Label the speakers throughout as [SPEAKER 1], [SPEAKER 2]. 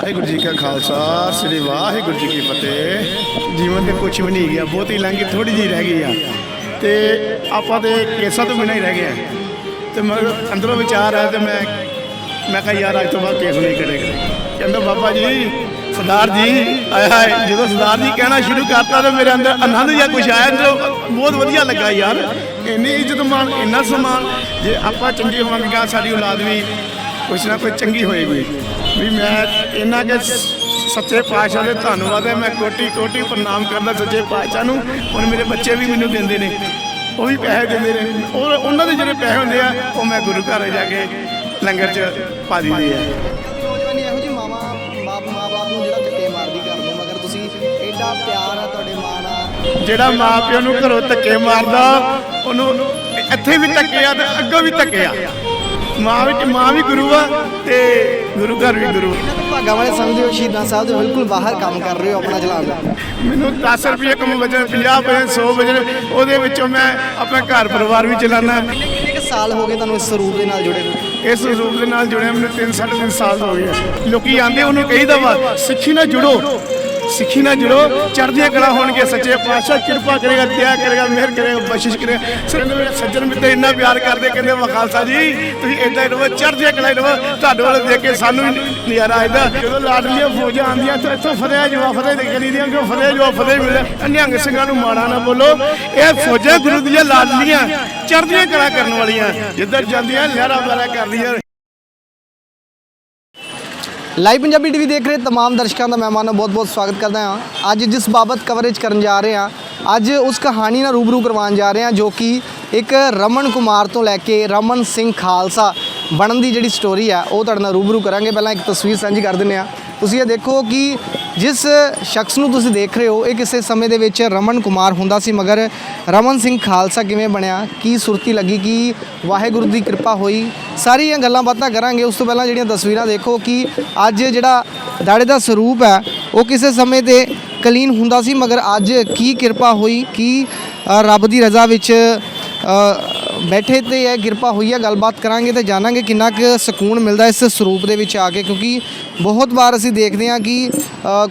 [SPEAKER 1] ਵਾਹਿਗੁਰੂ ਜੀ ਕਾ ਖਾਲਸਾ, ਸ੍ਰੀ ਵਾਹਿਗੁਰੂ ਜੀ ਕੀ ਫਤਿਹ। ਜੀਵਨ ਤੇ ਕੁਝ ਵੀ ਨਹੀਂ ਗਿਆ, ਬਹੁਤੀ ਲੰਘੀ ਥੋੜੀ ਜੀ ਰਹਿ ਗਈ ਆ। ਤੇ ਆਪਾਂ ਤੇ ਕੇਸਾਂ ਤੋਂ ਬਿਨਾਂ ਹੀ ਰਹਿ ਗਏ ਆ। ਤੇ ਮਗਰ ਅੰਦਰੋਂ ਵਿਚਾਰ ਆਇਆ ਤੇ ਮੈਂ ਮੈਂ ਕਿਹਾ ਯਾਰ ਅੱਜ ਤੋਂ ਬਾਅਦ ਕੇਸ ਨਹੀਂ ਕਰੇਗਾ ਕਹਿੰਦਾ, ਬਾਬਾ ਜੀ, ਸਰਦਾਰ ਜੀ, ਆਏ ਹਾਏ, ਜਦੋਂ ਸਰਦਾਰ ਜੀ ਕਹਿਣਾ ਸ਼ੁਰੂ ਕਰਤਾ ਤੇ ਮੇਰੇ ਅੰਦਰ ਆਨੰਦ ਜਿਹਾ ਕੁਛ ਆਇਆ ਜੋ ਬਹੁਤ ਵਧੀਆ ਲੱਗਾ ਯਾਰ। ਇੰਨੀ ਇੱਜ਼ਤ ਮਾਨ ਇੰਨਾ ਸਨਮਾਨ, ਜੇ ਆਪਾਂ ਚੰਗੇ ਹੋਵਾਂਗੇ ਸਾਡੀ ਔਲਾਦ ਵੀ ਕੁਛ ਨਾ ਕੋਈ ਚੰਗੀ ਹੋਏਗੀ। ਵੀ ਮੈਂ ਇਹਨਾਂ ਕੇ ਸੱਚੇ ਪਾਤਸ਼ਾਹ ਦੇ ਧੰਨਵਾਦ ਹੈ। ਮੈਂ ਕੋਟੀ ਕੋਟੀ ਪ੍ਰਣਾਮ ਕਰਦਾ ਸੱਚੇ ਪਾਤਸ਼ਾਹ ਨੂੰ। ਹੁਣ ਮੇਰੇ ਬੱਚੇ ਵੀ ਮੈਨੂੰ ਦਿੰਦੇ ਨੇ। ਉਹ ਵੀ ਪੈਸੇ ਦਿੰਦੇ ਨੇ। ਔਰ ਉਹਨਾਂ ਦੇ ਜਿਹੜੇ ਪੈਸੇ ਹੁੰਦੇ ਆ ਉਹ ਮੈਂ ਗੁਰੂ ਘਰ ਜਾ ਕੇ ਲੰਗਰ 'ਚ ਪਾ ਦਿੰਦੇ ਆ।
[SPEAKER 2] ਨੌਜਵਾਨੀ ਇਹੋ ਮਾਵਾ ਬਾਪ ਨੂੰ ਜਿਹੜਾ ਧੱਕੇ ਮਾਰਦੀ ਕਰ ਦੋ ਮਗਰ ਤੁਸੀਂ ਐਡਾ ਪਿਆਰ ਆ ਤੁਹਾਡੇ ਮਾਂ ਨਾਲ।
[SPEAKER 1] ਜਿਹੜਾ ਮਾਂ ਪਿਓ ਨੂੰ ਘਰੋਂ ਧੱਕੇ ਮਾਰਦਾ ਉਹਨੂੰ ਇੱਥੇ ਵੀ ਧੱਕੇ ਆ ਤੇ ਅੱਗੋਂ ਵੀ ਧੱਕੇ ਆ। ਮਾਂ ਵੀ ਮਾਂ ਵੀ ਗੁਰੂ ਆ ਤੇ ਗੁਰੂ ਘਰ ਵੀ ਗੁਰੂ
[SPEAKER 2] ਭਾਗਾਂ ਵਾਲੇ ਸਮਝਦੇ ਹੋ ਸ਼ਹੀਦਾਂ ਸਾਹਿਬ ਦੇ ਬਿਲਕੁਲ ਬਾਹਰ ਕੰਮ ਕਰ ਰਹੇ ਹੋ ਆਪਣਾ ਚਲਾਉਣ
[SPEAKER 1] ਮੈਨੂੰ 10 ਰੁਪਏ ਕਮ ਵਜਨ 50 ਵਜਨ 100 ਵਜਨ ਉਹਦੇ ਵਿੱਚੋਂ ਮੈਂ ਆਪਣਾ ਘਰ ਪਰਿਵਾਰ ਵੀ ਚਲਾਨਾ।
[SPEAKER 2] ਕਿੰਨੇ ਕਿੰਨੇ ਕੁ ਸਾਲ ਹੋ ਗਏ ਤੁਹਾਨੂੰ ਇਸ ਸਰੂਪ ਦੇ ਨਾਲ ਜੁੜੇ ਨੂੰ?
[SPEAKER 1] ਇਸ ਰੂਪ ਦੇ ਨਾਲ ਜੁੜਿਆ ਮੈਨੂੰ 3 3.5 ਸਾਲ ਹੋ ਗਏ। ਲੋਕੀ ਆਂਦੇ ਉਹਨੂੰ ਕਹੀਦਾ ਵਾ ਸਿੱਖੀ ਨਾਲ ਜੁੜੋ। ਸਿੱਖੀ ਨਾਲ ਜੁੜੋ, ਚੜ੍ਹਦੀਆਂ ਕਲਾ ਹੋਣਗੇ ਸੱਚੇ ਪਾਤਸ਼ਾਹ, ਕਿਰਪਾ ਕਰੇਗਾ, ਦਇਆ ਕਰੇਗਾ, ਮਿਹਰ ਕਰੇਗਾ, ਬਖਸ਼ਿਸ਼ ਕਰੇਗਾ। ਸਿਰੰਦ ਮੇਰੇ ਸੱਜਣ ਮਿੱਤਰ ਇੰਨਾ ਪਿਆਰ ਕਰਦੇ, ਕਹਿੰਦੇ ਵਾ ਖਾਲਸਾ ਜੀ, ਤੁਸੀਂ ਇਦਾਂ ਹੀ ਰਹੋ, ਚੜ੍ਹਦੀਆਂ ਕਲਾ ਰਹੋ। ਤੁਹਾਡੇ ਵੱਲ ਦੇਖ ਕੇ ਸਾਨੂੰ ਵੀ ਨਜ਼ਾਰਾ ਆਇਦਾ ਜਦੋਂ ਲਾਡਲੀਆਂ ਫੌਜਾਂ ਆਉਂਦੀਆਂ, ਤਾਂ ਇੱਥੋਂ ਫਤਿਹ ਜਵਾ ਫਤਿਹ ਦੇ ਕਰੀ ਦੀਆਂ ਕਿ ਫਤਿਹ ਜਵਾ ਫਤਿਹ ਮਿਲੇ ਨਿਹੰਗ ਸਿੰਘਾਂ ਨੂੰ ਮਾੜਾ ਨਾ ਬੋਲੋ। ਇਹ ਫੌਜਾਂ ਗੁਰੂ ਦੀਆਂ ਲਾਡਲੀਆਂ, ਚੜ੍ਹਦੀਆਂ ਕਲਾ ਕਰਨ ਵਾਲੀਆਂ, ਜਿੱਧਰ ਜਾਂਦੀਆਂ, ਲਹਿਰਾ ਬਹਿਰਾ ਕਰਦੀਆਂ।
[SPEAKER 2] ਲਾਈਵ ਪੰਜਾਬੀ ਟੀਵੀ ਦੇਖ ਰਹੇ तमाम ਦਰਸ਼ਕਾਂ ਦਾ ਮਹਿਮਾਨ ਦਾ ਬਹੁਤ-ਬਹੁਤ ਸਵਾਗਤ ਕਰਦਾ ਹਾਂ ਅੱਜ ਜਿਸ ਬਾਬਤ ਕਵਰੇਜ ਕਰਨ ਜਾ ਰਹੇ ਹਾਂ ਅੱਜ ਉਸ ਕਹਾਣੀ ਨਾਲ ਰੂਬਰੂ ਕਰਵਾਉਣ ਜਾ ਰਹੇ ਹਾਂ ਜੋ ਕਿ ਇੱਕ ਰਮਨ ਕੁਮਾਰ ਤੋਂ ਲੈ ਕੇ ਰਮਨ ਸਿੰਘ ਖਾਲਸਾ ਬਣਨ ਦੀ ਜਿਹੜੀ ਸਟੋਰੀ ਹੈ ਉਹ ਤੁਹਾਡੇ ਨਾਲ ਰੂਬਰੂ ਕਰਾਂਗੇ ਪਹਿਲਾਂ ਇੱਕ ਤਸਵੀਰ ਸਾਂਝੀ ਕਰ ਦਿੰਦੇ ਹਾਂ ਤੁਸੀਂ ਇਹ ਦੇਖੋ ਕਿ ਜਿਸ ਸ਼ਖਸ ਨੂੰ ਤੁਸੀਂ ਦੇਖ ਰਹੇ ਹੋ, ਇਹ ਕਿਸੇ ਸਮੇਂ ਦੇ ਵਿੱਚ ਰਮਨ ਕੁਮਾਰ ਹੁੰਦਾ ਸੀ, ਮਗਰ ਰਮਨ ਸਿੰਘ ਖਾਲਸਾ ਕਿਵੇਂ ਬਣਿਆ, ਕੀ ਸੁਰਤੀ ਲੱਗੀ, ਕੀ ਵਾਹਿਗੁਰੂ ਦੀ ਕਿਰਪਾ ਹੋਈ, ਸਾਰੀਆਂ ਗੱਲਾਂ ਬਾਤਾਂ ਕਰਾਂਗੇ। ਉਸ ਤੋਂ ਪਹਿਲਾਂ ਜਿਹੜੀਆਂ ਤਸਵੀਰਾਂ ਦੇਖੋ ਕਿ ਅੱਜ ਜਿਹੜਾ ਦਾੜੇ ਦਾ ਸਰੂਪ ਹੈ, ਉਹ ਕਿਸੇ ਸਮੇਂ ਤੇ ਕਲੀਨ ਹੁੰਦਾ ਸੀ, ਮਗਰ ਅੱਜ ਕੀ ਕਿਰਪਾ ਹੋਈ, ਕੀ ਰੱਬ ਦੀ ਰਜ਼ਾ ਵਿੱਚ ਬੈਠੇ ਤੇ ਇਹ ਕਿਰਪਾ ਹੋਈ ਹੈ ਗੱਲਬਾਤ ਕਰਾਂਗੇ ਤੇ ਜਾਣਾਂਗੇ ਕਿੰਨਾ ਕੁ ਸਕੂਨ ਮਿਲਦਾ ਇਸ ਸਰੂਪ ਦੇ ਵਿੱਚ ਆ ਕੇ ਕਿਉਂਕਿ ਬਹੁਤ ਵਾਰ ਅਸੀਂ ਦੇਖਦੇ ਹਾਂ ਕਿ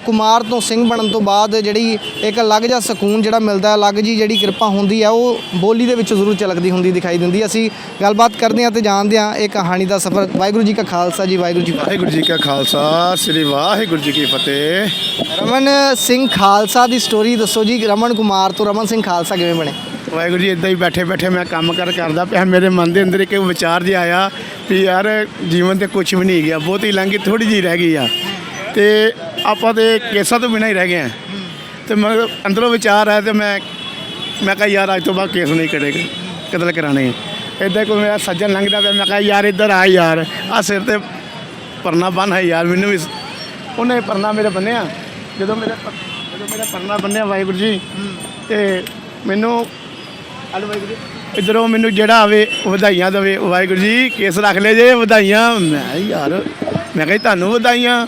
[SPEAKER 2] ਕੁਮਾਰ ਤੋਂ ਸਿੰਘ ਬਣਨ ਤੋਂ ਬਾਅਦ ਜਿਹੜੀ ਇੱਕ ਅਲੱਗ ਜਿਹਾ ਸਕੂਨ ਜਿਹੜਾ ਮਿਲਦਾ ਹੈ ਅਲੱਗ ਜੀ ਜਿਹੜੀ ਕਿਰਪਾ ਹੁੰਦੀ ਹੈ ਉਹ ਬੋਲੀ ਦੇ ਵਿੱਚ ਜ਼ਰੂਰ ਝਲਕਦੀ ਹੁੰਦੀ ਦਿਖਾਈ ਦਿੰਦੀ। ਅਸੀਂ ਗੱਲਬਾਤ ਕਰਦੇ ਹਾਂ ਤੇ ਜਾਣਦੇ ਹਾਂ ਇਹ ਕਹਾਣੀ ਦਾ ਸਫ਼ਰ। ਵਾਹਿਗੁਰੂ ਜੀ ਕਾ ਖਾਲਸਾ ਜੀ ਵਾਹਿਗੁਰੂ ਜੀ
[SPEAKER 1] ਵਾਹਿਗੁਰੂ ਜੀ ਕਾ ਖਾਲਸਾ ਸ੍ਰੀ ਵਾਹਿਗੁਰੂ ਜੀ ਕੀ ਫਤਿਹ।
[SPEAKER 2] ਰਮਨ ਸਿੰਘ ਖਾਲਸਾ ਦੀ ਸਟੋਰੀ ਦੱਸੋ ਜੀ ਰਮਨ ਕੁਮਾਰ ਤੋਂ ਰਮਨ ਸਿੰਘ ਖਾਲਸਾ ਕਿਵੇਂ ਬਣੇ?
[SPEAKER 1] ਵਾਹਿਗੁਰੂ ਜੀ ਇਦਾਂ ਹੀ ਬੈਠੇ ਬੈਠੇ ਮੈਂ ਕੰਮ ਕਰ ਕਰਦਾ ਪਿਆ। ਮੇਰੇ ਮਨ ਦੇ ਅੰਦਰ ਇੱਕ ਵਿਚਾਰ ਜਿਹਾ ਆਇਆ ਵੀ ਯਾਰ ਜੀਵਨ ਤੇ ਕੁਝ ਵੀ ਨਹੀਂ ਗਿਆ, ਬਹੁਤੀ ਲੰਘੀ ਥੋੜੀ ਜੀ ਰਹਿ ਗਈ ਆ। ਤੇ ਆਪਾਂ ਤੇ ਕੇਸਾਂ ਤੋਂ ਬਿਨਾਂ ਹੀ ਰਹਿ ਗਏ ਆ। ਤੇ ਮਗਰ ਅੰਦਰੋਂ ਵਿਚਾਰ ਆਇਆ ਤੇ ਮੈਂ ਮੈਂ ਕਿਹਾ ਯਾਰ ਅੱਜ ਤੋਂ ਬਾਅਦ ਕੇਸ ਨਹੀਂ ਕਰੇਗਾ, ਕਤਲ ਕਰਾਣੇ ਇਦਾਂ ਕੋਈ ਮੇਰਾ ਸੱਜਣ ਲੰਘਦਾ ਪਿਆ, ਮੈਂ ਕਿਹਾ ਯਾਰ ਇੱਧਰ ਆ ਯਾਰ, ਆ ਸਿਰ ਤੇ ਪਰਨਾ ਬੰਨ ਹੈ ਯਾਰ, ਮੈਨੂੰ ਵੀ ਉਹਨੇ ਪਰਨਾ ਮੇਰੇ ਬੰਨਿਆ ਜਦੋਂ ਮੇਰੇ ਜਦੋਂ ਮੇਰਾ ਪਰਨਾ ਬੰਨਿਆ ਵਾਹਿਗੁਰੂ ਜੀ, ਤੇ ਮੈਨੂੰ ਹਲੋ ਵਾਹਿਗੁਰੂ ਜੀ। ਇਧਰੋਂ ਮੈਨੂੰ ਜਿਹੜਾ ਆਵੇ ਵਧਾਈਆਂ ਦੇਵੇ। ਵਾਹਿਗੁਰੂ ਜੀ, ਕੇਸ ਰੱਖ ਲੈ ਜੇ ਵਧਾਈਆਂ। ਮੈਂ ਯਾਰ, ਮੈਂ ਕਿਹਾ ਜੀ ਤੁਹਾਨੂੰ ਵਧਾਈਆਂ।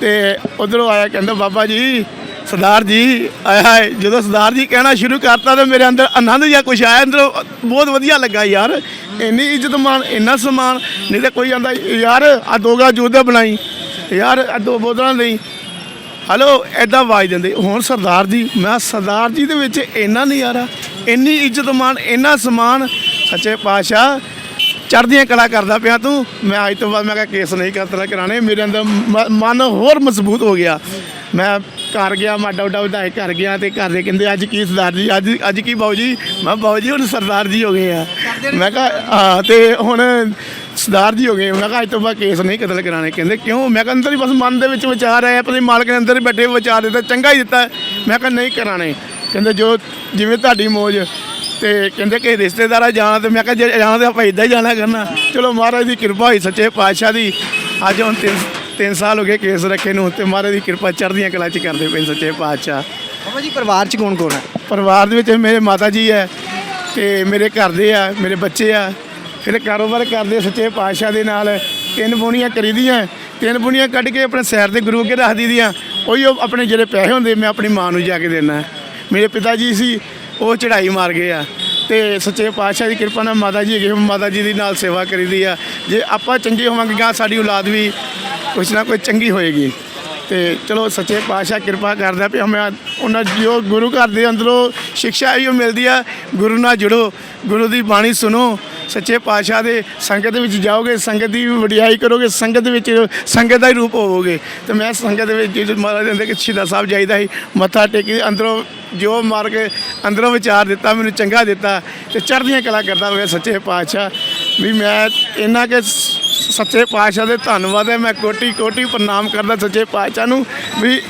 [SPEAKER 1] ਤੇ ਉਧਰੋਂ ਆਇਆ ਕਹਿੰਦਾ, ਬਾਬਾ ਜੀ, ਸਰਦਾਰ ਜੀ ਆਇਆ ਹਾਏ, ਜਦੋਂ ਸਰਦਾਰ ਜੀ ਕਹਿਣਾ ਸ਼ੁਰੂ ਕਰਤਾ ਤਾਂ ਮੇਰੇ ਅੰਦਰ ਆਨੰਦ ਜਿਹਾ ਕੁਛ ਆਇਆ। ਅੰਦਰੋਂ ਬਹੁਤ ਵਧੀਆ ਲੱਗਾ ਯਾਰ। ਇੰਨੀ ਇੱਜ਼ਤ ਮਾਨ ਇੰਨਾ ਸਮਾਨ ਨਹੀਂ ਤਾਂ ਕੋਈ ਆਂਦਾ, ਯਾਰ ਆ ਦੋਗਾ ਜੋਧਾ ਬਣਾਈ। ਯਾਰ ਆ ਦੋ ਬੋਤਲਾਂ ਲਈ। ਹਲੋ ਐਦਾਂ ਆਵਾਜ਼ ਦਿੰਦੇ। ਹੁਣ ਸਰਦਾਰ ਜੀ, ਮੈਂ ਸਰਦਾਰ ਜੀ ਦੇ ਵਿੱਚ ਇੰਨਾ ਨਜ਼ਾਰਾ। ਇੰਨੀ ਇੱਜ਼ਤ ਮਾਨ ਇੰਨਾ ਸਮਾਨ ਸੱਚੇ ਪਾਤਸ਼ਾਹ ਚੜ੍ਹਦੀਆਂ ਕਲਾ ਕਰਦਾ ਪਿਆ ਤੂੰ। ਮੈਂ ਅੱਜ ਤੋਂ ਬਾਅਦ ਮੈਂ ਕਿਹਾ ਕੇਸ ਨਹੀਂ ਕਰਤਨਾ ਕਰਾਣੇ ਮੇਰੇ ਅੰਦਰ ਮਨ ਹੋਰ ਮਜ਼ਬੂਤ ਹੋ ਗਿਆ। ਮੈਂ ਘਰ ਗਿਆ ਮਾਡਾ ਉੱਡਾ ਵਧਾਏ ਘਰ ਗਿਆ ਤੇ ਘਰ ਦੇ ਕਹਿੰਦੇ ਅੱਜ ਕੀ ਸਰਦਾਰ ਜੀ ਅੱਜ ਅੱਜ ਕੀ ਬਾਊ ਜੀ? ਮੈਂ ਬਾਊ ਜੀ ਹੁਣ ਸਰਦਾਰ ਜੀ ਹੋ ਗਏ ਆ। ਮੈਂ ਕਿਹਾ ਹਾਂ ਤੇ ਹੁਣ ਸਰਦਾਰ ਜੀ ਹੋ ਗਏ। ਮੈਂ ਕਿਹਾ ਅੱਜ ਤੋਂ ਬਾਅਦ ਕੇਸ ਨਹੀਂ ਕਤਲ ਕਰਾਣੇ। ਕਹਿੰਦੇ ਕਿਉਂ? ਮੈਂ ਕਿਹਾ ਅੰਦਰ ਹੀ ਬਸ ਮਨ ਦੇ ਵਿੱਚ ਵਿਚਾਰ ਆਇਆ ਪਤਾ ਨੀ ਮਾਲਕ ਨੇ ਅੰਦਰ ਹੀ ਬੈਠੇ ਵਿਚਾਰ ਦਿੱਤਾ ਚੰਗਾ ਹੀ ਦਿੱਤਾ। ਮੈਂ ਕਿਹਾ ਨਹੀਂ ਕਰਾਣੇ। ਕਹਿੰਦੇ ਜੋ ਜਿਵੇਂ ਤੁਹਾਡੀ ਮੋਜ ਤੇ ਕਹਿੰਦੇ ਕਿ ਰਿਸ਼ਤੇਦਾਰਾਂ ਜਾਣਾ ਤੇ ਮੈਂ ਕਿਹਾ ਜੇ ਜਾਣਾ ਤੇ ਆਪਾਂ ਇਦਾਂ ਹੀ ਜਾਣਾ ਕਰਨਾ ਚਲੋ ਮਹਾਰਾਜ ਦੀ ਕਿਰਪਾ ਹੋਈ ਸੱਚੇ ਪਾਤਸ਼ਾਹ ਦੀ। ਅੱਜ ਹੁਣ ਤਿੰਨ ਤਿੰਨ ਸਾਲ ਹੋ ਗਏ ਕੇਸ ਰੱਖੇ ਨੂੰ ਤੇ ਮਹਾਰਾਜ ਦੀ ਕਿਰਪਾ ਚੜ੍ਹਦੀਆਂ ਕਲਾ ਚ ਕਰਦੇ ਪਏ ਸੱਚੇ ਪਾਤਸ਼ਾਹ।
[SPEAKER 2] ਬਾਬਾ ਜੀ ਪਰਿਵਾਰ 'ਚ ਕੌਣ ਕੌਣ ਹੈ?
[SPEAKER 1] ਪਰਿਵਾਰ ਦੇ ਵਿੱਚ ਮੇਰੇ ਮਾਤਾ ਜੀ ਹੈ ਤੇ ਮੇਰੇ ਘਰ ਦੇ ਆ ਮੇਰੇ ਬੱਚੇ ਆ। ਫਿਰ ਕਾਰੋਬਾਰ ਕਰਦੇ ਸੱਚੇ ਪਾਤਸ਼ਾਹ ਦੇ ਨਾਲ। ਤਿੰਨ ਬੁਣੀਆਂ ਕਰੀਦੀਆਂ ਤਿੰਨ ਬੁਣੀਆਂ ਕੱਢ ਕੇ ਆਪਣੇ ਸੈਰ ਦੇ ਗੁਰੂ ਅੱਗੇ ਰੱਖ ਦਈਦੀਆਂ ਉਹੀ ਉਹ ਆਪਣੇ ਜਿਹੜੇ ਪੈਸੇ ਹੁੰਦੇ ਮੈਂ ਆਪਣੀ ਮਾਂ ਨੂੰ ਜਾ ਕੇ ਦੇਣਾ ਮੇਰੇ ਪਿਤਾ ਜੀ ਸੀ, ਉਹ ਚੜ੍ਹਾਈ ਮਾਰ ਗਏ ਆ। ਤੇ ਸੱਚੇ ਪਾਤਸ਼ਾਹ ਦੀ ਕਿਰਪਾ ਨਾਲ ਮਾਤਾ ਜੀ ਹੈਗੇ ਮਾਤਾ ਜੀ ਦੀ ਨਾਲ ਸੇਵਾ ਕਰੀਦੀ ਆ। ਜੇ ਆਪਾਂ ਚੰਗੇ ਹੋਵਾਂਗੇ, ਗਾ ਸਾਡੀ ਔਲਾਦ ਵੀ ਕੁਛ ਨਾ ਕੋਈ ਚੰਗੀ ਹੋਏਗੀ। ਤੇ ਚਲੋ, ਸੱਚੇ ਪਾਤਸ਼ਾਹ ਕਿਰਪਾ ਕਰਦਾ ਵੀ ਮੈਂ ਉਹਨਾਂ ਜੋ ਗੁਰੂ ਘਰ ਦੇ ਅੰਦਰੋਂ ਸਿੱਖਿਆ ਇਹੋ ਮਿਲਦੀ ਆ, ਗੁਰੂ ਨਾਲ ਜੁੜੋ, ਗੁਰੂ ਦੀ ਬਾਣੀ ਸੁਣੋ। ਸੱਚੇ ਪਾਤਸ਼ਾਹ ਦੇ ਸੰਗਤ ਵਿੱਚ ਜਾਓਗੇ, ਸੰਗਤ ਦੀ ਵਡਿਆਈ ਕਰੋਗੇ, ਸੰਗਤ ਵਿੱਚ ਸੰਗਤ ਦਾ ਹੀ ਰੂਪ ਹੋਵੋਗੇ। ਤੇ ਮੈਂ ਸੰਗਤ ਦੇ ਵਿੱਚ ਜਦੋਂ ਮਹਾਰਾਜ ਦੇ ਅੰਦਰ ਕਿ ਸ਼ਹੀਦਾਂ ਸਾਹਿਬ ਜਾਈਦਾ ਸੀ, ਮੱਥਾ ਟੇਕੀ ਅੰਦਰੋਂ ਜੋ ਮਾਰ ਕੇ ਅੰਦਰੋਂ ਵਿਚਾਰ ਦਿੱਤਾ, ਮੈਨੂੰ ਚੰਗਾ ਦਿੱਤਾ ਤੇ ਚੜ੍ਹਦੀਆਂ ਕਲਾ ਕਰਦਾ ਹੋਇਆ ਸੱਚੇ ਪਾਤਸ਼ਾਹ। ਵੀ ਮੈਂ ਇਹਨਾਂ ਕੇ ਸੱਚੇ ਪਾਤਸ਼ਾਹ ਦੇ ਧੰਨਵਾਦ ਹੈ, ਮੈਂ ਕੋਟੀ ਕੋਟੀ ਪ੍ਰਣਾਮ ਕਰਦਾ ਸੱਚੇ ਪਾਤਸ਼ਾਹ ਨੂੰ ਵੀ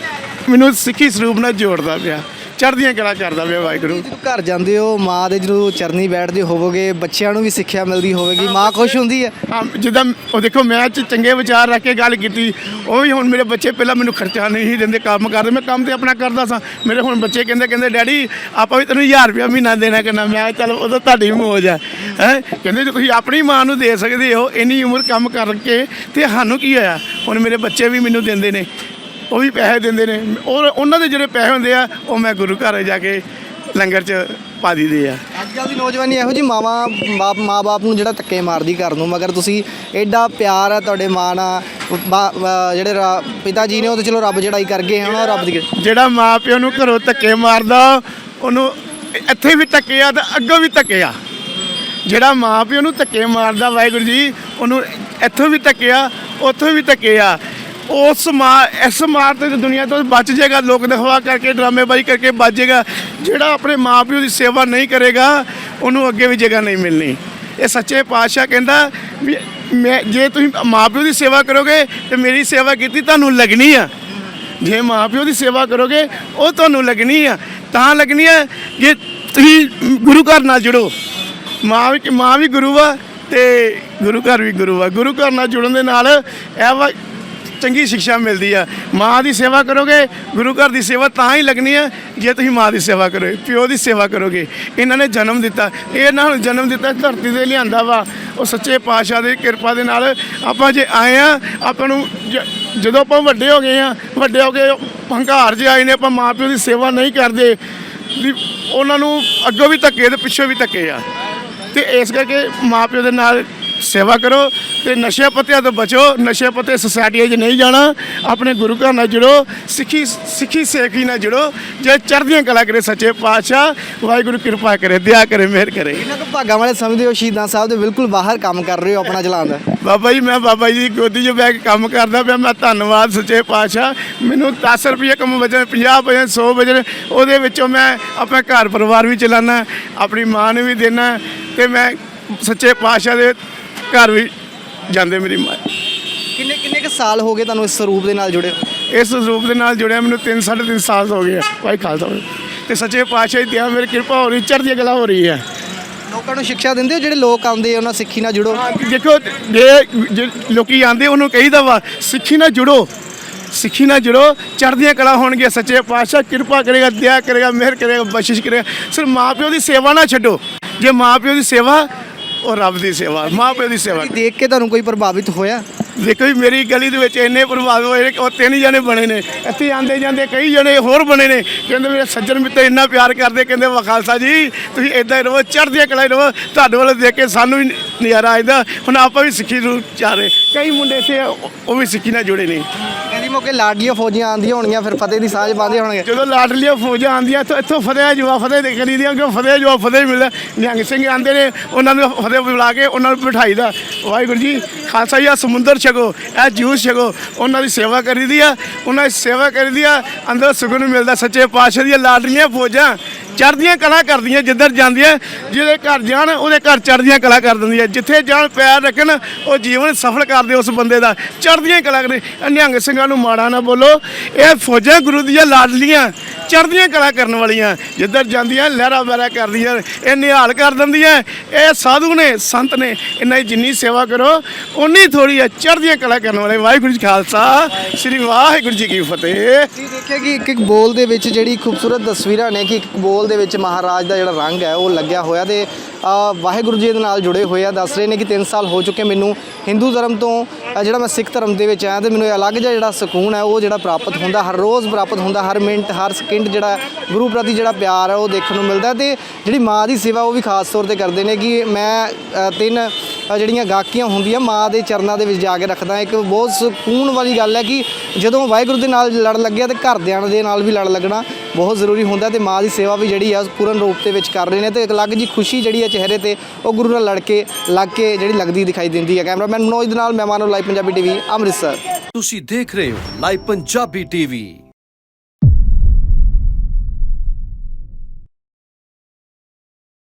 [SPEAKER 1] ਮੈਨੂੰ ਸਿੱਖੀ ਸਰੂਪ ਨਾਲ ਜੋੜਦਾ ਪਿਆ। ਚੜ੍ਹਦੀਆਂ ਕਲਾ ਕਰਦਾ ਪਿਆ ਵਾਹਿਗੁਰੂ।
[SPEAKER 2] ਜਦੋਂ ਘਰ ਜਾਂਦੇ ਹੋ ਮਾਂ ਦੇ ਜਦੋਂ ਚਰਨੀ ਬੈਠਦੇ ਹੋਵੋਗੇ ਬੱਚਿਆਂ ਨੂੰ ਵੀ ਸਿੱਖਿਆ ਮਿਲਦੀ ਹੋਵੇਗੀ ਮਾਂ ਖੁਸ਼ ਹੁੰਦੀ ਹੈ?
[SPEAKER 1] ਹਾਂ ਜਿੱਦਾਂ ਉਹ ਦੇਖੋ ਮੈਂ ਚ ਚੰਗੇ ਵਿਚਾਰ ਰੱਖ ਕੇ ਗੱਲ ਕੀਤੀ ਉਹ ਵੀ ਹੁਣ ਮੇਰੇ ਬੱਚੇ ਪਹਿਲਾਂ ਮੈਨੂੰ ਖਰਚਾ ਨਹੀਂ ਸੀ ਦਿੰਦੇ ਕੰਮ ਕਰਦੇ ਮੈਂ ਕੰਮ ਤੇ ਆਪਣਾ ਕਰਦਾ ਸਾਂ। ਮੇਰੇ ਹੁਣ ਬੱਚੇ ਕਹਿੰਦੇ ਕਹਿੰਦੇ ਡੈਡੀ ਆਪਾਂ ਵੀ ਤੈਨੂੰ 1000 ਰੁਪਇਆ ਮਹੀਨਾ ਦੇਣਾ ਕਰਨਾ ਮੈਂ ਕਿਹਾ ਚੱਲ ਉਹ ਤਾਂ ਤੁਹਾਡੀ ਮੌਜ ਆ। ਹੈ? ਕਹਿੰਦੇ ਜੇ ਤੁਸੀਂ ਆਪਣੀ ਮਾਂ ਨੂੰ ਦੇ ਸਕਦੇ ਹੋ ਇੰਨੀ ਉਮਰ ਕੰਮ ਕਰਕੇ ਤੇ ਸਾਨੂੰ ਕੀ ਹੋਇਆ? ਹੁਣ ਮੇਰੇ ਬੱਚੇ ਵੀ ਮੈਨੂੰ ਦਿੰਦੇ ਨੇ। ਉਹ ਵੀ ਪੈਸੇ ਦਿੰਦੇ ਨੇ। ਔਰ ਉਹਨਾਂ ਦੇ ਜਿਹੜੇ ਪੈਸੇ ਹੁੰਦੇ ਆ ਉਹ ਮੈਂ ਗੁਰੂ ਘਰ ਜਾ ਕੇ ਲੰਗਰ 'ਚ ਪਾ ਦਈਦੇ ਆ।
[SPEAKER 2] ਅੱਜ ਕੱਲ੍ਹ ਦੀ ਨੌਜਵਾਨੀ ਇਹੋ ਜੀ ਮਾਵਾਂ ਬਾਪ ਮਾਂ-ਬਾਪ ਨੂੰ ਜਿਹੜਾ ਧੱਕੇ ਮਾਰਦੀ ਘਰ ਨੂੰ ਮਗਰ ਤੁਸੀਂ ਐਡਾ ਪਿਆਰ ਹੈ ਤੁਹਾਡੇ ਮਾਂ ਨਾਲ ਜਿਹੜੇ ਪਿਤਾ ਜੀ ਨੇ ਉਹ ਤਾਂ ਚਲੋ ਰੱਬ ਜਿਹੜਾ ਹੀ ਕਰ ਗਏ ਹਨ ਉਹ ਰੱਬ ਦੀ।
[SPEAKER 1] ਜਿਹੜਾ ਮਾਂ ਪਿਓ ਨੂੰ ਘਰੋਂ ਧੱਕੇ ਮਾਰਦਾ ਉਹਨੂੰ ਇੱਥੇ ਵੀ ਧੱਕੇ ਆ ਤੇ ਅੱਗੋਂ ਵੀ ਧੱਕੇ ਆ। ਜਿਹੜਾ ਮਾਂ ਪਿਓ ਨੂੰ ਧੱਕੇ ਮਾਰਦਾ ਵਾਹਿਗੁਰੂ ਜੀ ਉਹਨੂੰ ਇੱਥੋਂ ਵੀ ਧੱਕੇ ਆ ਉੱਥੋਂ ਵੀ ਧੱਕੇ ਆ। ਉਸ ਮਾਂ ਇਸ ਮਾਰ ਤੇ ਦੁਨੀਆ ਤੋਂ ਬਚ ਜਾਏਗਾ, ਲੋਕ ਦਿਖਾਵਾ ਕਰਕੇ, ਡਰਾਮੇਬਾਜ਼ੀ ਕਰਕੇ ਬਚ ਜਾਏਗਾ। ਜਿਹੜਾ ਆਪਣੇ ਮਾਂ ਪਿਓ ਦੀ ਸੇਵਾ ਨਹੀਂ ਕਰੇਗਾ, ਉਹਨੂੰ ਅੱਗੇ ਵੀ ਜਗ੍ਹਾ ਨਹੀਂ ਮਿਲਣੀ। ਇਹ ਸੱਚੇ ਪਾਤਸ਼ਾਹ ਕਹਿੰਦਾ ਵੀ ਮੈਂ ਜੇ ਤੁਸੀਂ ਮਾਂ ਪਿਓ ਦੀ ਸੇਵਾ ਕਰੋਗੇ ਤੇ ਮੇਰੀ ਸੇਵਾ ਕੀਤੀ, ਤੁਹਾਨੂੰ ਲੱਗਣੀ ਆ। ਜੇ ਮਾਂ ਪਿਓ ਦੀ ਸੇਵਾ ਕਰੋਗੇ, ਉਹ ਤੁਹਾਨੂੰ ਲੱਗਣੀ ਆ। ਤਾਂ ਲੱਗਣੀ ਆ ਜੇ ਤੁਸੀਂ ਗੁਰੂ ਘਰ ਨਾਲ ਜੁੜੋ। ਮਾਂ ਵੀ ਮਾਂ ਵੀ ਗੁਰੂ ਆ ਤੇ ਗੁਰੂ ਘਰ ਵੀ ਗੁਰੂ ਆ। ਗੁਰੂ ਘਰ ਨਾਲ ਜੁੜਨ ਦੇ ਨਾਲ ਇਹ ਵਾ ਚੰਗੀ ਸਿੱਖਿਆ ਮਿਲਦੀ ਆ। ਮਾਂ ਦੀ ਸੇਵਾ ਕਰੋਗੇ, ਗੁਰੂ ਘਰ ਦੀ ਸੇਵਾ ਤਾਂ ਹੀ ਲੱਗਣੀ ਆ, ਜੇ ਤੁਸੀਂ ਮਾਂ ਦੀ ਸੇਵਾ ਕਰੋਗੇ ਪਿਓ ਦੀ ਸੇਵਾ ਕਰੋਗੇ। ਇਹਨਾਂ ਨੇ ਜਨਮ ਦਿੱਤਾ। ਇਹਨਾਂ ਨੂੰ ਜਨਮ ਦਿੱਤਾ, ਧਰਤੀ ਤੇ ਲਿਆਂਦਾ ਵਾ। ਉਹ ਸੱਚੇ ਪਾਤਸ਼ਾਹ ਦੀ ਕਿਰਪਾ ਦੇ ਨਾਲ ਆਪਾਂ ਜੇ ਆਏ ਆ, ਆਪਾਂ ਨੂੰ ਜਦੋਂ ਆਪਾਂ ਵੱਡੇ ਹੋ ਗਏ ਆ, ਵੱਡੇ ਹੋ ਕੇ ਹੰਕਾਰ ਜੇ ਆਏ ਨੇ, ਆਪਾਂ ਮਾਂ ਪਿਓ ਦੀ ਸੇਵਾ ਨਹੀਂ ਕਰਦੇ, ਵੀ ਉਹਨਾਂ ਨੂੰ ਅੱਗੋਂ ਵੀ ਧੱਕੇ ਤੇ ਪਿੱਛੋਂ ਵੀ ਧੱਕੇ ਆ। ਤੇ ਇਸ ਕਰਕੇ ਮਾਂ ਪਿਓ ਦੇ ਨਾਲ ਸੇਵਾ ਕਰੋ ਤੇ ਨਸ਼ੇ ਪੱਤਿਆਂ ਤੋਂ ਬਚੋ ਨਸ਼ੇ ਪੱਤੇ ਸੁਸਾਇਟੀਆਂ 'ਚ ਨਹੀਂ ਜਾਣਾ ਆਪਣੇ ਗੁਰੂ ਘਰ ਨਾਲ ਜੁੜੋ ਸਿੱਖੀ ਸਿੱਖੀ ਸੇਖੀ ਨਾਲ ਜੁੜੋ ਜੇ ਚੜ੍ਹਦੀਆਂ ਕਲਾ ਕਰੇ ਸੱਚੇ ਪਾਤਸ਼ਾਹ ਵਾਹਿਗੁਰੂ ਕਿਰਪਾ ਕਰੇ ਦਇਆ ਕਰੇ ਮਿਹਰ ਕਰੇ।
[SPEAKER 2] ਇਹਨਾਂ ਤੋਂ ਭਾਗਾਂ ਵਾਲੇ ਸਮਝਦੇ ਹੋ ਸ਼ਹੀਦਾਂ ਸਾਹਿਬ ਦੇ ਬਿਲਕੁਲ ਬਾਹਰ ਕੰਮ ਕਰ ਰਹੇ ਹੋ ਆਪਣਾ ਚਲਾਉਂਦਾ
[SPEAKER 1] ਬਾਬਾ ਜੀ ਮੈਂ ਬਾਬਾ ਜੀ ਦੀ ਗੋਦੀ 'ਚ ਬੈ ਕੇ ਕੰਮ ਕਰਦਾ ਪਿਆ ਮੈਂ ਧੰਨਵਾਦ ਸੱਚੇ ਪਾਤਸ਼ਾਹ। ਮੈਨੂੰ 10 ਰੁਪਏ ਕਮ ਵਜਨ 50 ਵਜਨ 100 ਵਜਨ ਉਹਦੇ ਵਿੱਚੋਂ ਮੈਂ ਆਪਣਾ ਘਰ ਪਰਿਵਾਰ ਵੀ ਚਲਾਨਾ ਆਪਣੀ ਮਾਂ ਨੂੰ ਵੀ ਦੇਣਾ ਤੇ ਮੈਂ ਸੱਚੇ ਪਾਤਸ਼ਾਹ ਦੇ ਘਰ ਵੀ ਜਾਂਦੇ ਮੇਰੀ ਮਾਂ।
[SPEAKER 2] ਕਿੰਨੇ ਕਿੰਨੇ ਕੁ ਸਾਲ ਹੋ ਗਏ ਤੁਹਾਨੂੰ ਇਸ ਸਰੂਪ ਦੇ ਨਾਲ ਜੁੜੇ ਹੋ?
[SPEAKER 1] ਇਸ ਰੂਪ ਦੇ ਨਾਲ ਜੁੜਿਆ ਮੈਨੂੰ 3 3.5 ਸਾਲ ਹੋ ਗਏ ਆ ਭਾਈ ਖਾਲਸਾ। ਤੇ ਸੱਚੇ ਪਾਤਸ਼ਾਹ ਦੀ ਦਇਆ ਮੇਰੀ ਕਿਰਪਾ ਹੋ ਰਹੀ ਚੜ੍ਹਦੀ ਕਲਾ ਹੋ ਰਹੀ ਹੈ।
[SPEAKER 2] ਲੋਕਾਂ ਨੂੰ ਸਿੱਖਿਆ ਦਿੰਦੇ ਹੋ ਜਿਹੜੇ ਲੋਕ ਆਉਂਦੇ ਉਹਨਾਂ ਸਿੱਖੀ ਨਾਲ ਜੁੜੋ?
[SPEAKER 1] ਦੇਖੋ ਜੇ ਜੇ ਲੋਕੀ ਆਂਦੇ ਉਹਨੂੰ ਕਹੀਦਾ ਵਾ ਸਿੱਖੀ ਨਾਲ ਜੁੜੋ। ਸਿੱਖੀ ਨਾਲ ਜੁੜੋ ਚੜ੍ਹਦੀਆਂ ਕਲਾ ਹੋਣਗੀਆਂ ਸੱਚੇ ਪਾਤਸ਼ਾਹ ਕਿਰਪਾ ਕਰੇਗਾ ਦਇਆ ਕਰੇਗਾ ਮਿਹਰ ਕਰੇਗਾ ਬਖਸ਼ਿਸ਼ ਕਰੇਗਾ। ਸਿਰ ਮਾਪਿਓ ਦੀ ਸੇਵਾ ਨਾ ਛੱਡੋ। ਜੇ ਮਾਪਿਓ ਦੀ ਸੇਵਾ ਉਹ ਰੱਬ ਦੀ ਸੇਵਾ ਮਾਪਿਓ ਦੀ ਸੇਵਾ।
[SPEAKER 2] ਦੇਖ ਕੇ ਤੁਹਾਨੂੰ ਕੋਈ ਪ੍ਰਭਾਵਿਤ ਹੋਇਆ?
[SPEAKER 1] ਦੇਖੋ ਜੀ ਮੇਰੀ ਗਲੀ ਦੇ ਵਿੱਚ ਇੰਨੇ ਪ੍ਰਭਾਵਿਤ ਹੋਏ ਨੇ ਉਹ ਤਿੰਨ ਜਣੇ ਬਣੇ ਨੇ। ਇੱਥੇ ਆਂਦੇ ਜਾਂਦੇ ਕਈ ਜਣੇ ਹੋਰ ਬਣੇ ਨੇ। ਕਹਿੰਦੇ ਮੇਰੇ ਸੱਜਣ ਮਿੱਤਰ ਇੰਨਾ ਪਿਆਰ ਕਰਦੇ ਕਹਿੰਦੇ ਵਾ ਖਾਲਸਾ ਜੀ ਤੁਸੀਂ ਇਦਾਂ ਹੀ ਰਹੋ ਚੜ੍ਹਦੀਆਂ ਕਲਾ ਰਹੋ। ਤੁਹਾਡੇ ਵੱਲ ਦੇਖ ਕੇ ਸਾਨੂੰ ਵੀ ਨਜ਼ਾਰਾ ਆਇਦਾ ਹੁਣ ਆਪਾਂ ਵੀ ਸਿੱਖੀ ਨੂੰ ਚਾਰੇ ਕਈ ਮੁੰਡੇ ਇੱਥੇ ਉਹ ਵੀ ਸਿੱਖੀ ਨਾਲ ਜੁੜੇ ਨੇ।
[SPEAKER 2] ਮੌਕੇ ਲਾਡਲੀਆਂ ਫੌਜੀਆਂ ਆਉਂਦੀਆਂ ਹੋਣਗੀਆਂ, ਫਿਰ ਫਤਿਹ ਦੀ ਸਾਂਝ ਪਾਉਂਦੇ ਹੋਣਗੇ।
[SPEAKER 1] ਜਦੋਂ ਲਾਡਲੀਆਂ ਫੌਜਾਂ ਆਉਂਦੀਆਂ, ਤਾਂ ਇੱਥੋਂ ਫਤਿਹ ਜਵਾਬ ਫਤਿਹ ਦੇ ਕਰੀਦੀਆਂ ਕਿਉਂ ਫਤਿਹ ਜਵਾਬ ਫਤਿਹ ਮਿਲਦਾ। ਨਿਹੰਗ ਸਿੰਘ ਆਉਂਦੇ ਨੇ, ਉਹਨਾਂ ਨੂੰ ਫਤਿਹ ਬੁਲਾ ਕੇ ਉਹਨਾਂ ਨੂੰ ਬਿਠਾਈਦਾ ਵਾਹਿਗੁਰੂ ਜੀ, ਖਾਲਸਾ ਜੀ, ਆਹ ਸਮੁੰਦਰ ਛਕੋ ਇਹ ਜੂਸ ਛਕੋ, ਉਹਨਾਂ ਦੀ ਸੇਵਾ ਕਰੀਦੀ ਆ, ਉਹਨਾਂ ਦੀ ਸੇਵਾ ਕਰੀਦੀ ਆ, ਅੰਦਰ ਸੁਗਨ ਮਿਲਦਾ, ਸੱਚੇ ਪਾਤਸ਼ਾਹ ਦੀਆਂ ਲਾਡਲੀਆਂ ਫੌਜਾਂ। ਚੜ੍ਹਦੀਆਂ ਕਲਾ ਕਰਦੀਆਂ, ਜਿੱਧਰ ਜਾਂਦੀਆਂ, ਜਿਹਦੇ ਘਰ ਜਾਣ, ਉਹਦੇ ਘਰ ਚੜ੍ਹਦੀਆਂ ਕਲਾ ਕਰ ਦਿੰਦੀਆਂ। ਜਿੱਥੇ ਜਾਣ ਪੈਰ ਰੱਖਣ, ਉਹ ਜੀਵਨ ਸਫਲ ਕਰਦੇ ਉਸ ਬੰਦੇ ਦਾ। ਚੜ੍ਹਦੀਆਂ ਕਲਾ ਕਰਦੇ ਨਿਹੰਗ ਸਿੰਘਾਂ ਨੂੰ ਮਾੜਾ ਨਾ ਬੋਲੋ। ਇਹ ਫੌਜਾਂ ਗੁਰੂ ਦੀਆਂ ਲਾਡਲੀਆਂ। ਚੜ੍ਹਦੀਆਂ ਕਲਾ ਕਰਨ ਵਾਲੀਆਂ, ਜਿੱਧਰ ਜਾਂਦੀਆਂ ਲਹਿਰਾ ਬਹਿਰਾ ਕਰਦੀਆਂ, ਇਹ ਨਿਹਾਲ ਕਰ ਦਿੰਦੀਆਂ। ਇਹ ਸਾਧੂ ਨੇ, ਸੰਤ ਨੇ, ਇਹਨਾਂ ਦੀ ਜਿੰਨੀ ਸੇਵਾ ਕਰੋ ਉਨੀ ਥੋੜੀ ਹੈ, ਚੜ੍ਹਦੀਆਂ ਕਲਾ ਕਰਨ ਵਾਲੇ। ਵਾਹਿਗੁਰੂ ਜੀ ਖਾਲਸਾ, ਸ੍ਰੀ ਵਾਹਿਗੁਰੂ ਜੀ ਕੀ ਫਤਿਹ।
[SPEAKER 2] ਤੁਸੀਂ ਦੇਖਿਆ ਕਿ ਇੱਕ ਇੱਕ ਬੋਲ ਦੇ ਵਿੱਚ ਜਿਹੜੀ ਖੂਬਸੂਰਤ ਤਸਵੀਰਾਂ ਨੇ ਕਿ ਇੱਕ ਬੋਲ ਦੇ ਵਿੱਚ ਮਹਾਰਾਜ ਦਾ ਜਿਹੜਾ ਰੰਗ ਹੈ, ਉਹ ਲੱਗਿਆ ਹੋਇਆ ਤੇ ਵਾਹਿਗੁਰੂ ਜੀ ਦੇ ਨਾਲ ਜੁੜੇ ਹੋਏ ਆ, ਦੱਸ ਰਹੇ ਨੇ ਕਿ 3 ਸਾਲ ਹੋ ਚੁੱਕੇ ਮੈਨੂੰ ਹਿੰਦੂ ਧਰਮ ਤੋਂ ਜਿਹੜਾ ਮੈਂ ਸਿੱਖ ਧਰਮ ਦੇ ਵਿੱਚ ਆਇਆ ਤੇ ਮੈਨੂੰ ਇਹ ਅਲੱਗ ਜਿਹਾ ਜਿਹੜਾ ਸਕੂਨ ਹੈ, ਉਹ ਜਿਹੜਾ ਪ੍ਰਾਪਤ ਹੁੰਦਾ, ਹਰ ਰੋਜ਼ ਪ੍ਰਾਪਤ ਹੁੰਦਾ, ਹਰ ਮਿੰਟ, ਹਰ ਸਕਿੰਟ ਜਿਹੜਾ ਗੁਰੂ ਪ੍ਰਤੀ ਜਿਹੜਾ ਪਿਆਰ ਹੈ, ਉਹ ਦੇਖਣ ਨੂੰ ਮਿਲਦਾ ਤੇ ਜਿਹੜੀ ਮਾਂ ਦੀ ਸੇਵਾ ਉਹ ਵੀ ਖਾਸ ਤੌਰ ਤੇ ਕਰਦੇ ਨੇ ਕਿ ਮੈਂ ਤਿੰਨ ਜਿਹੜੀਆਂ ਗਾਕੀਆਂ ਹੁੰਦੀਆਂ, ਮਾਂ ਦੇ ਚਰਨਾਂ ਦੇ ਵਿੱਚ ਜਾ ਕੇ ਰੱਖਦਾ, ਇੱਕ ਬਹੁਤ ਸਕੂਨ ਵਾਲੀ ਗੱਲ ਹੈ ਕਿ ਜਦੋਂ ਵਾਹਿਗੁਰੂ ਦੇ ਨਾਲ ਲੜ ਲੱਗਿਆ ਤੇ ਘਰਦਿਆਂ ਦੇ ਨਾਲ ਵੀ ਲੜ ਲੱਗਣਾ ਬਹੁਤ ਜ਼ਰੂਰੀ ਹੁੰਦਾ ਤੇ ਮਾਂ ਦੀ ਸੇਵਾ ਵੀ ਜਿਹੜੀ ਆ ਪੂਰਨ ਰੂਪ ਦੇ ਵਿੱਚ ਕਰ ਰਹੇ ਨੇ ਤੇ ਇੱਕ ਅਲੱਗ ਜੀ ਖੁਸ਼ੀ ਜਿਹੜੀ ਆ ਚਿਹਰੇ ਤੇ ਉਹ ਗੁਰੂ ਨਾਲ ਲੜ ਕੇ ਲੱਗ ਕੇ ਜਿਹੜੀ ਲੱਗਦੀ ਦਿਖਾਈ ਦਿੰਦੀ ਹੈ ਕੈਮਰਾਮੈਨ ਮਨੋਜ ਦੇ ਨਾਲ ਮਹਿਮਾਨ ਲਾਈਵ ਪੰਜਾਬੀ ਟੀਵੀ, ਅੰਮ੍ਰਿਤਸਰ।
[SPEAKER 3] ਤੁਸੀਂ ਦੇਖ ਰਹੇ ਹੋ ਲਾਈਵ ਪੰਜਾਬੀ ਟੀਵੀ।